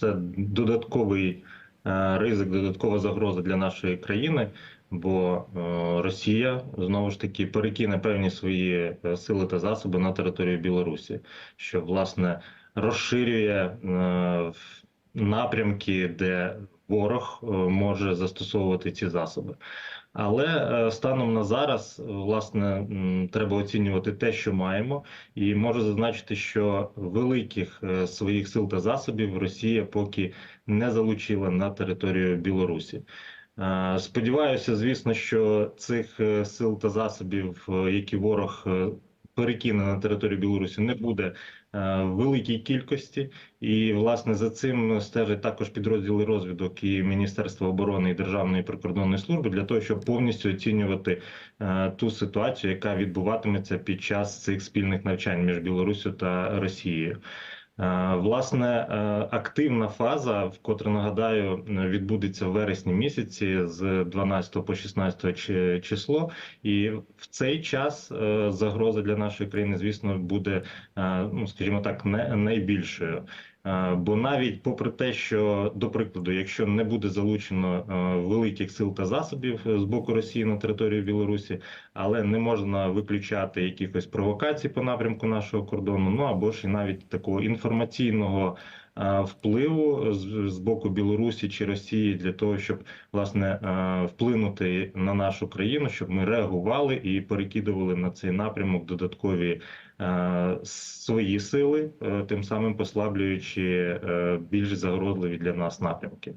Це додатковий е, ризик, додаткова загроза для нашої країни, бо е, Росія знову ж таки перекине певні свої е, сили та засоби на територію Білорусі, що власне розширює напрямки, де ворог е, може застосовувати ці засоби. Але е, станом на зараз, е, власне, треба оцінювати те, що маємо, і можу зазначити, що великих своїх сил та засобів Росія поки не залучила на територію Білорусі. Сподіваюся, звісно, що цих сил та засобів, які ворог перекине на територію Білорусі, не буде е, в великій кількості. І власне за цим стежать також підрозділи розвідок і Міністерства оборони і Державної прикордонної служби для того, щоб повністю оцінювати е, ту ситуацію, яка відбуватиметься під час цих спільних навчань між Білорусю та Росією. Е, Власне, е, активна фаза, вкотре нагадаю, відбудеться в вересні місяці з 12 по 16 число, і в цей час е, загроза для нашої країни, звісно, буде, ну скажімо так, найбільшою. Е, Бо навіть попри те, що до прикладу, якщо не буде залучено е, великих сил та засобів е, з боку Росії на територію Білорусі, але не можна виключати якихось провокацій по напрямку нашого кордону, ну або ж і навіть такого інформаційного впливу з, боку Білорусі чи Росії для того, щоб власне е, вплинути на нашу країну, щоб ми реагували і перекидували на цей напрямок додаткові е, свої сили, е, тим самим послаблюючи е, більш загрозливі для нас напрямки.